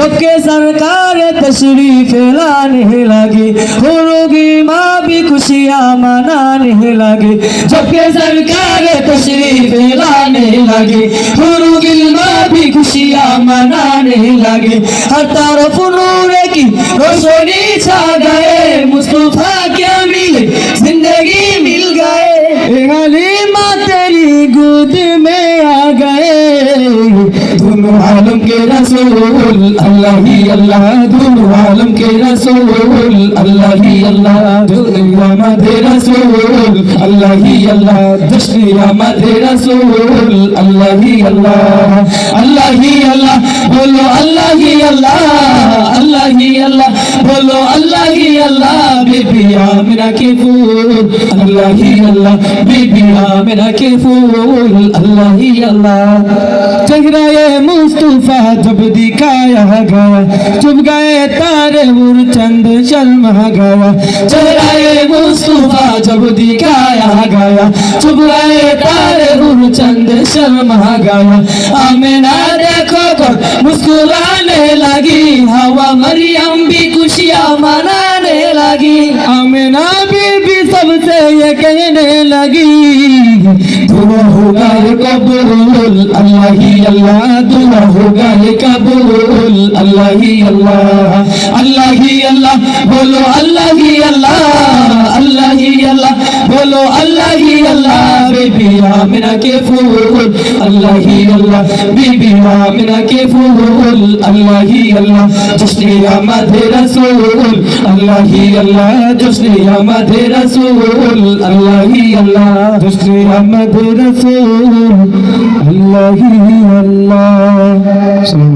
सबके सरकार तशरीफ़ लाने लगे। होगी माँ भी खुशियाँ मनाने लगे। सबके सरकार तशरीफ़ लाने लगे। होगी माँ भी खुशियाँ मनाने लगे। हर तरफ़ नूर की रोशनी छा गए। मुस्तफ़ा क्या मिले? ज़िंदगी मिल गए। हालिमा तेरी गोद में आ गए। ধুনু আলম কে রসুল, আল্লাহ হি আল্লাহ ধুনু আলম কে রসুল, আল্লাহ হি আল্লাহ ধুনু আমাদের রসুল, আল্লাহ হি আল্লাহ দুশনি আমাদের রসুল, আল্লাহ হি আল্লাহ আল্লাহ হি আল্লাহ, বলো আল্লাহ হি আল্লাহ আল্লাহ হি আল্লাহ, বলো আল্লাহ হি আল্লাহ बीबी आमिना के फूल अल्लाह ही अल्लाह बीबी आमिना के फूल अल्लाह ही अल्लाह चेहरा ये मुस्तफ़ा, जब दिखाया गया। चुप गए तारे उर चंद शर्मा गया। चेहरा ये मुस्तफ़ा, जब दिखाया गया। चुप गए तारे उर चंद शर्मा गया। आमिना देखो कर मुस्कुराने लगी। हवा मरियम भी खुशियाँ मनाने लगी आमिना बीबी सबसे ये कहने लगी दुआ होगा ये कबूल अल्लाह ही अल्लाह दुआ होगा ये कबूल अल्लाह ही अल्लाह अल्लाह ही अल्लाह बोलो अल्लाह ही अल्लाह अल्लाह ही अल्लाह আল্লাহ হি আল্লাহ, বিবি আমিনা কে ফুল, আল্লাহ হি আল্লাহ, বিবি আমিনা কে ফুল, আল্লাহ হি আল্লাহ জশনে আমাদ রাসূল, আল্লাহ হি আল্লাহ জশনে আমাদ রাসূল, আল্লাহ হি আল্লাহ জশনে আমাদ রাসূল, আল্লাহ হি আল্লাহ।